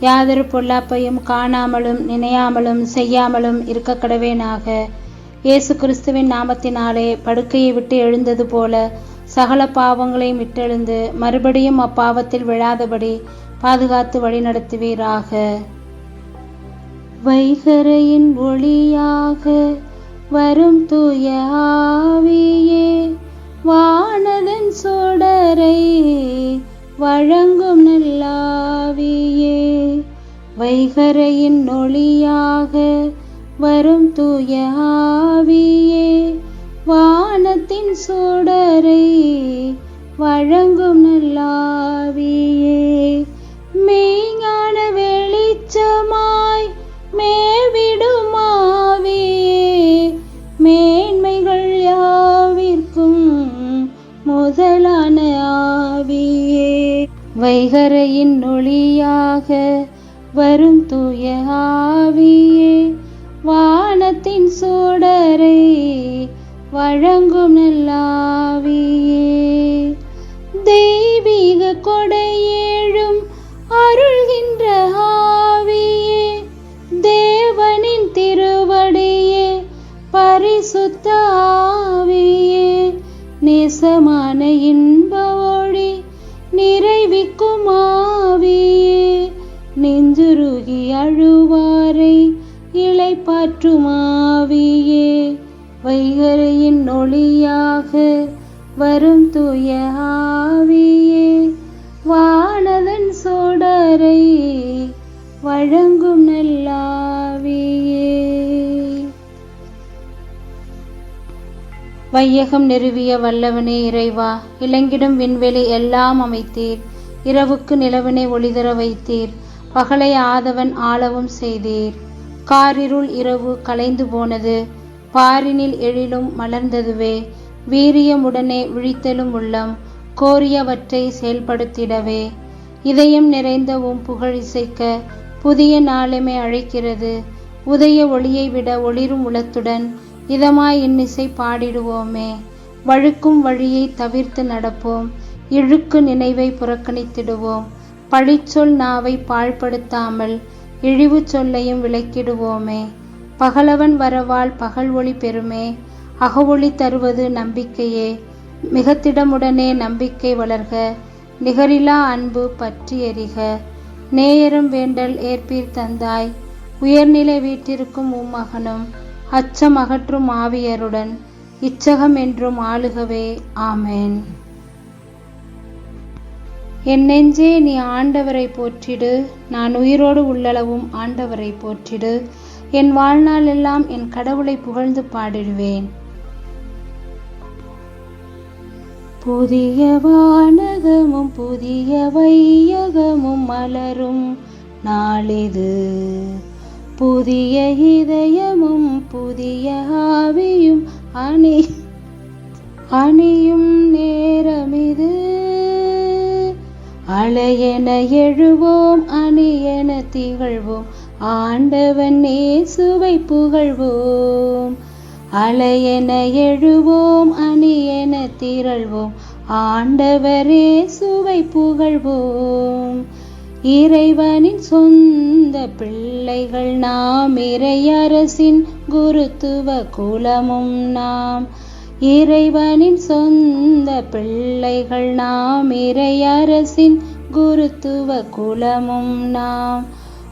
யாதொரு பொல்லாப்பையும் காணாமலும் நினையாமலும் செய்யாமலும் இருக்க கடவேனாக இயேசு கிறிஸ்துவின் நாமத்தினாலே படுக்கையை விட்டு எழுந்தது போல சகல பாவங்களையும் விட்டெழுந்து மறுபடியும் அப்பாவத்தில் விழாதபடி பாதுகாத்து வழிநடத்துவீராக. வைகரையின் ஒளியாக வரும் தூய ஆவியே வானதன் சோடரை வழங்கும் நல்லாவியே. வைகரையின் ஒளியாக வரும் தூய ஆவியே வானத்தின் சூடரை வழங்கும் நல்லாவியே. மெய்ஞான வெளிச்சமாய் மேவிடும் ஆவியே மேன்மைகள் யாவிற்கும் முதலான ஆவியே. வைகரையின் ஒளியாக வரும் தூய ஆவியே வானத்தின் சூடரை வழங்கும் நல்லாவியே. தெய்வீக கொடையேழும் அருள்கின்ற ஆவியே தேவனின் திருவடியே பரிசுத்த ஆவியே. நேசமான வரும் தூய ஆவியே வானதன் சோடரை வழங்கும் நல்லாவியே. வையகம் நிறுவிய வல்லவனே இறைவா இலங்கிடும் விண்வெளி எல்லாம் அமைத்தீர். இரவுக்கு நிலவினை ஒளிதர வைத்தீர். பகலை ஆதவன் ஆளவும் செய்தீர். காரிருள் இரவு கலைந்து போனது. பாரினில் எழிலும் மலர்ந்ததுவே. வீரியமுடனே விழித்தலும் உள்ளம் கோரியவற்றை செயல்படுத்திடவே. இதயம் நிறைந்த உம் புகழிசைக்க புதிய நாளுமே அழைக்கிறது. உதய ஒளியை விட ஒளிரும் உளத்துடன் இதமாய் இன்னிசை பாடிடுவோமே. வழுக்கும் வழியை தவிர்த்து நடப்போம். இழுக்கு நினைவை புறக்கணித்திடுவோம். பழிச்சொல் நாவை பாழ்படுத்தாமல் இழிவு சொல்லையும் விளக்கிடுவோமே. பகலவன் வரவால் பகல் ஒளி பெறுமே. அகவொளி தருவது நம்பிக்கையே. மிகத்திடமுடனே நம்பிக்கை வளர்க. நிகரிலா அன்பு பற்றி எறிக நேயரும் வேண்டல் ஏற்பீர் தந்தாய். உயர்நிலை வீட்டிற்கும் உம்மகனும் அச்சம் அகற்றும் ஆவியருடன் இச்சகம் என்றும் ஆளுகவே. ஆமேன். என் நெஞ்சே நீ ஆண்டவரை போற்றிடு. நான் உயிரோடு உள்ளளவும் ஆண்டவரை போற்றிடு. என் வாழ்நாளெல்லாம் என் கடவுளை புகழ்ந்து பாடிடுவேன். புதிய வானகமும் புதிய வையகமும் மலரும் நாளிது. புதிய இதயமும் புதிய ஆவியும் அணி அணியும் நேரமிது. அலையென எழுவோம் அணியென திகழ்வோம் ஆண்டவன் நேசுவை புகழ்வோம். அலையென எழுவோம் அணியென திரள்வோம் ஆண்டவரே சுவை புகழ்வோம். இறைவனின் சொந்த பிள்ளைகள் நாம் இறையரசின் குருத்துவ குலமும் நாம். இறைவனின் சொந்த பிள்ளைகள் நாம் இறையரசின் குருத்துவ குலமும் நாம்.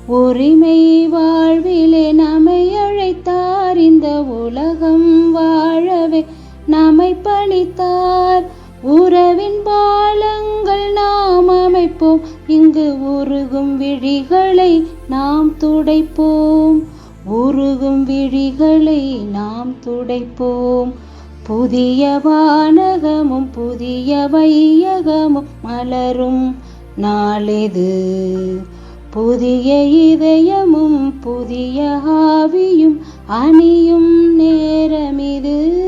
உரிமை வாழ்விலே நம்மை அழைத்தார். இந்த உலகம் வாழவே நம்மை பணித்தார். உறவின் பாலங்கள் நாம் அமைப்போம். இங்கு உருகும் விழிகளை நாம் துடைப்போம். உருகும் விழிகளை நாம் துடைப்போம். புதிய வானகமும் புதிய வையகமும் மலரும் நாளிது. புதிய இதயமும் புதிய ஆவியும் அணியும் நேரமிது.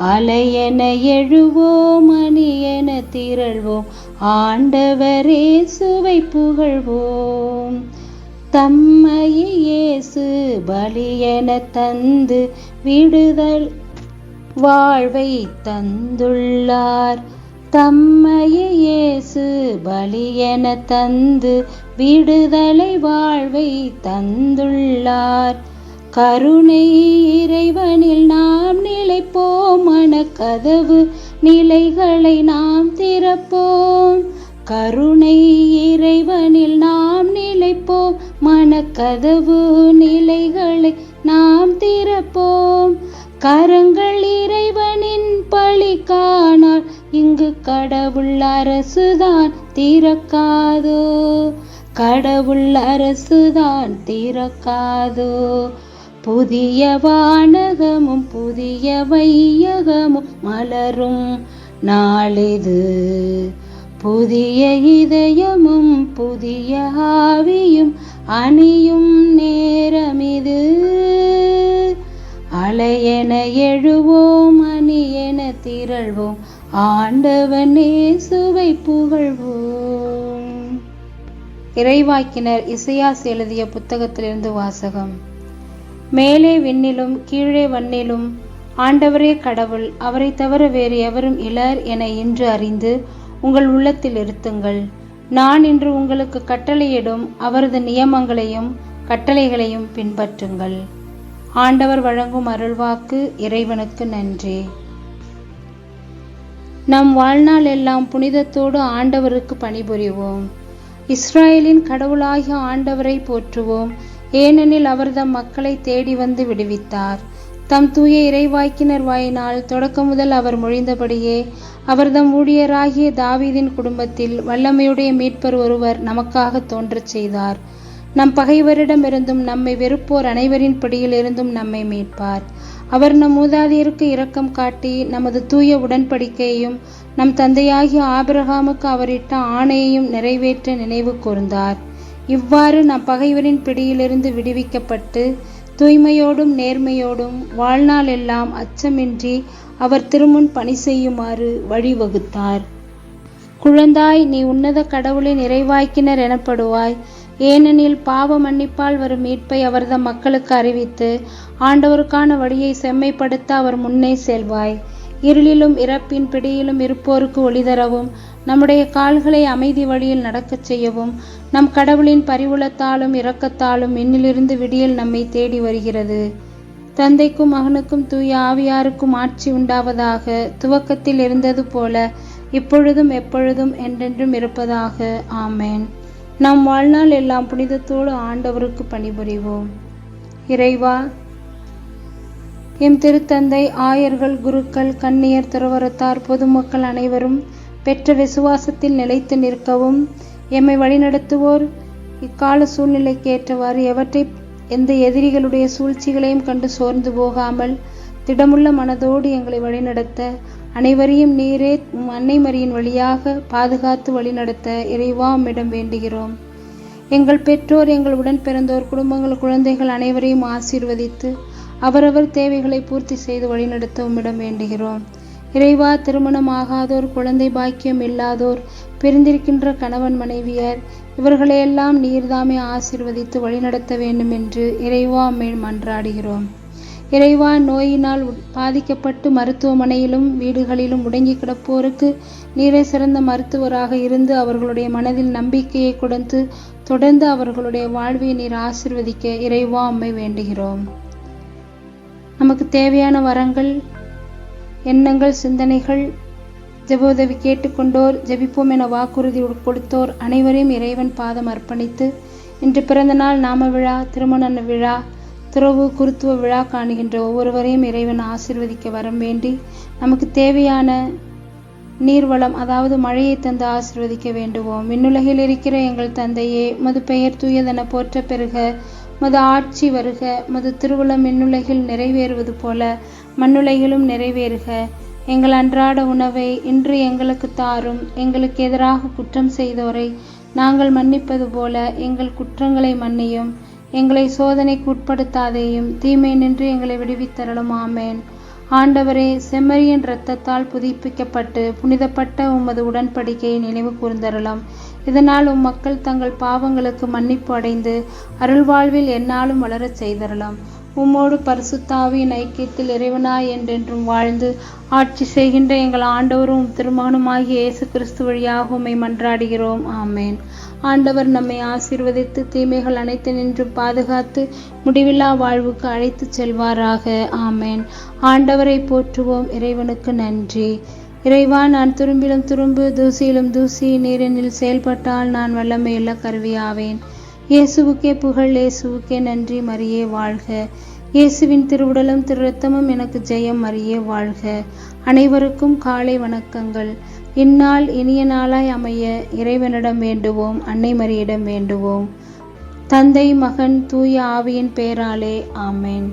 அலையென எழுவோம் மணியென திரள்வோம். ஆண்டவரே சுவை புகழ்வோம். தம்மையேசு பலியென தந்து விடுதல் வாழ்வை தந்துள்ளார். தம்மையேசு பலியென தந்து விடுதலை வாழ்வை தந்துள்ளார். கருணை இறைவனில் நாம் நிலைப்போம். மனக்கதவு நிலைகளை நாம் திறப்போம். கருணை இறைவனில் நாம் நிலைப்போம். மனக்கதவு நிலைகளை நாம் திறப்போம். கரங்கள் இறைவனின் பழி காணால் இங்கு கடவுள் அரசுதான் திறக்காதோ? கடவுள் அரசுதான் திறக்காதோ? புதிய வானகமும் புதிய வையகமும் மலரும் நாளிது. புதிய இதயமும் புதிய ஆவியும் அணியும் நேரமிது. அலையென எழுவோம் அணியென திரள்வோம் ஆண்டவனே சுவை புகழ்வோம். இறைவாக்கினர் இசையாஸ் எழுதிய புத்தகத்திலிருந்து வாசகம். மேலே விண்ணிலும் கீழே வண்ணிலும். ஆண்டவரே கடவுள் அவரை தவிர வேறு எவரும் இலர் என இன்று அறிந்து உங்கள் உள்ளத்தில் இருத்துங்கள். நான் இன்று உங்களுக்கு கட்டளையிடும் அவரது நியமங்களையும் கட்டளைகளையும் பின்பற்றுங்கள். ஆண்டவர் வழங்கும் அருள்வாக்கு இறைவனுக்கு நன்றி. நம் வாழ்நாள் எல்லாம் புனிதத்தோடு ஆண்டவருக்கு பணிபுரிவோம். இஸ்ராயலின் கடவுளாகிய ஆண்டவரை போற்றுவோம். ஏனெனில் அவர் தம் மக்களை தேடி வந்து விடுவித்தார். தம் தூய இறைவாய்க்கினர் வாயினால் தொடக்க முதல் அவர் மொழிந்தபடியே அவர் தம் ஊழியராகிய தாவீதின் குடும்பத்தில் வல்லமையுடைய மீட்பர் ஒருவர் நமக்காக தோன்றச் செய்தார். நம் பகைவரிடமிருந்தும் நம்மை வெறுப்போர் அனைவரின் பிடியிலிருந்தும் நம்மை மீட்பார். அவர் நம் மூதாதையருக்கு இரக்கம் காட்டி நமது தூய உடன்படிக்கையையும் நம் தந்தையாகிய ஆபிரகாமுக்கு அவரிட்ட ஆணையையும் நிறைவேற்ற நினைவு கூர்ந்தார். இவ்வாறு நம் பகைவரின் பிடியிலிருந்து விடுவிக்கப்பட்டு தூய்மையோடும் நேர்மையோடும் வாழ்நாள் எல்லாம் அச்சமின்றி அவர் திருமுன் பணி செய்யுமாறு வழிவகுத்தார். குழந்தாய் நீ உன்னத கடவுளின் இறைவாய்க்கினர் எனப்படுவாய். ஏனெனில் பாவ மன்னிப்பால் வரும் மீட்பை அவரது மக்களுக்கு அறிவித்து ஆண்டவருக்கான வழியை செம்மைப்படுத்த அவர் முன்னே செல்வாய். இருளிலும் இறப்பின் பிடியிலும் இருப்போருக்கு ஒளிதரவும் நம்முடைய கால்களை அமைதி வழியில் நடக்கச் செய்யவும் நம் கடவுளின் பரிவுளத்தாலும் இரக்கத்தாலும் என்னிலிருந்து விடியல் நம்மை தேடி வருகிறது. தந்தைக்கும் மகனுக்கும் தூய ஆவியாருக்கும் ஆட்சி உண்டாவதாக துவக்கத்தில் இருந்தது போல இப்பொழுதும் எப்பொழுதும் என்றென்றும் இருப்பதாக. ஆமேன். நம் வாழ்நாள் எல்லாம் புனிதத்தோடு ஆண்டவருக்கு பணிபுரிவோம். இறைவா எம் திருத்தந்தை ஆயர்கள் குருக்கள் கண்ணியர் துறவரத்தார் பொதுமக்கள் அனைவரும் பெற்ற விசுவாசத்தில் நிலைத்து நிற்கவும் எம்மை வழிநடத்துவோர். இக்கால சூழ்நிலைக்கு ஏற்றவாறு எவற்றை எந்த எதிரிகளுடைய சூழ்ச்சிகளையும் கண்டு சோர்ந்து போகாமல் திடமுள்ள மனதோடு எங்களை வழிநடத்த அனைவரையும் நீரே அன்னை மரியின் வழியாக பாதுகாத்து வழிநடத்த இறைவா உம்மிடம் வேண்டுகிறோம். எங்கள் பெற்றோர் எங்கள் உடன் பிறந்தோர் குடும்பங்கள் குழந்தைகள் அனைவரையும் ஆசீர்வதித்து அவரவர் தேவைகளை பூர்த்தி செய்து வழிநடத்த உம்மிடம் வேண்டுகிறோம். இறைவா திருமணமாகாதோர் குழந்தை பாக்கியம் இல்லாதோர் பிரிந்திருக்கின்ற கணவன் மனைவியர் இவர்களையெல்லாம் நீர்தாமே ஆசிர்வதித்து வழிநடத்த வேண்டும் என்று இறைவா மேல் மன்றாடுகிறோம். இறைவா நோயினால் பாதிக்கப்பட்டு மருத்துவமனையிலும் வீடுகளிலும் முடங்கி கிடப்போருக்கு நீரை சிறந்த மருத்துவராக இருந்து அவர்களுடைய மனதில் நம்பிக்கையை கொடுத்து தொடர்ந்து அவர்களுடைய வாழ்வை நீர் ஆசிர்வதிக்க இறைவா அம்மை வேண்டுகிறோம். நமக்கு தேவையான வரங்கள் எண்ணங்கள் சிந்தனைகள் ஜெப உதவி கேட்டுக்கொண்டோர் ஜெபிப்போம் என வாக்குறுதி கொடுத்தோர் அனைவரையும் இறைவன் பாதம் அர்ப்பணித்து இன்று பிறந்த நாள் நாம விழா திருமண விழா துறவு குருத்துவ விழா காணுகின்ற ஒவ்வொருவரையும் இறைவன் ஆசிர்வதிக்க வரம் வேண்டி நமக்கு தேவையான நீர்வளம் அதாவது மழையை தந்து ஆசிர்வதிக்க வேண்டுவோம். விண்ணுலகில் இருக்கிற எங்கள் தந்தையே மது பெயர் தூயதென போற்ற பெறுக. மது ஆட்சி வருக. மது திருவுளம் விண்ணுலகில் நிறைவேறுவது போல மண்ணுலைகளும் நிறைவேறுக. எங்கள் அன்றாட உணவை இன்று எங்களுக்கு தாரும். எங்களுக்கு எதிராக குற்றம் செய்தோரை நாங்கள் மன்னிப்பது போல எங்கள் குற்றங்களை மன்னியும். எங்களை சோதனைக்கு உட்படுத்தாதேயும் தீமை நின்று எங்களை விடுவித்தரலும் ஆமேன். ஆண்டவரே செம்மறியின் இரத்தத்தால் புதுப்பிக்கப்பட்டு புனிதப்பட்ட உமது உடன்படிக்கையை நினைவு கூர்ந்தரலாம் இதனால் உம் மக்கள் தங்கள் பாவங்களுக்கு மன்னிப்பு அடைந்து அருள்வாழ்வில் என்னாலும் வளரச் செய்தரலாம் உம்மோடு பரிசுத்தாவியின் ஐக்கியத்தில் இறைவனாய் என்றென்றும் வாழ்ந்து ஆட்சி செய்கின்ற எங்கள் ஆண்டவரும் திருமகனுமாகிய இயேசு கிறிஸ்து வழியாக உம்மை மன்றாடுகிறோம். ஆமேன். ஆண்டவர் நம்மை ஆசீர்வதித்து தீமைகள் அனைத்து நின்று பாதுகாத்து முடிவில்லா வாழ்வுக்கு அழைத்து செல்வாராக. ஆமேன். ஆண்டவரை போற்றுவோம். இறைவனுக்கு நன்றி. இறைவா நான் துரும்பிலும் துரும்பு தூசியிலும் தூசி நீரினில் செயல்பட்டால் நான் வல்லமையுள்ள கருவியாவேன். இயேசுவுக்கே புகழ் இயேசுவுக்கே நன்றி மரியே வாழ்க. இயேசுவின் திருவுடலும் திருரத்தமும் எனக்கு ஜெயம் மரியே வாழ்க. அனைவருக்கும் காலை வணக்கங்கள். இந்நாள் இனிய நாளாய் அமைய இறைவனிடம் வேண்டுவோம் அன்னை மரியிடம் வேண்டுவோம். தந்தை மகன் தூய ஆவியின் பேராலே ஆமேன்.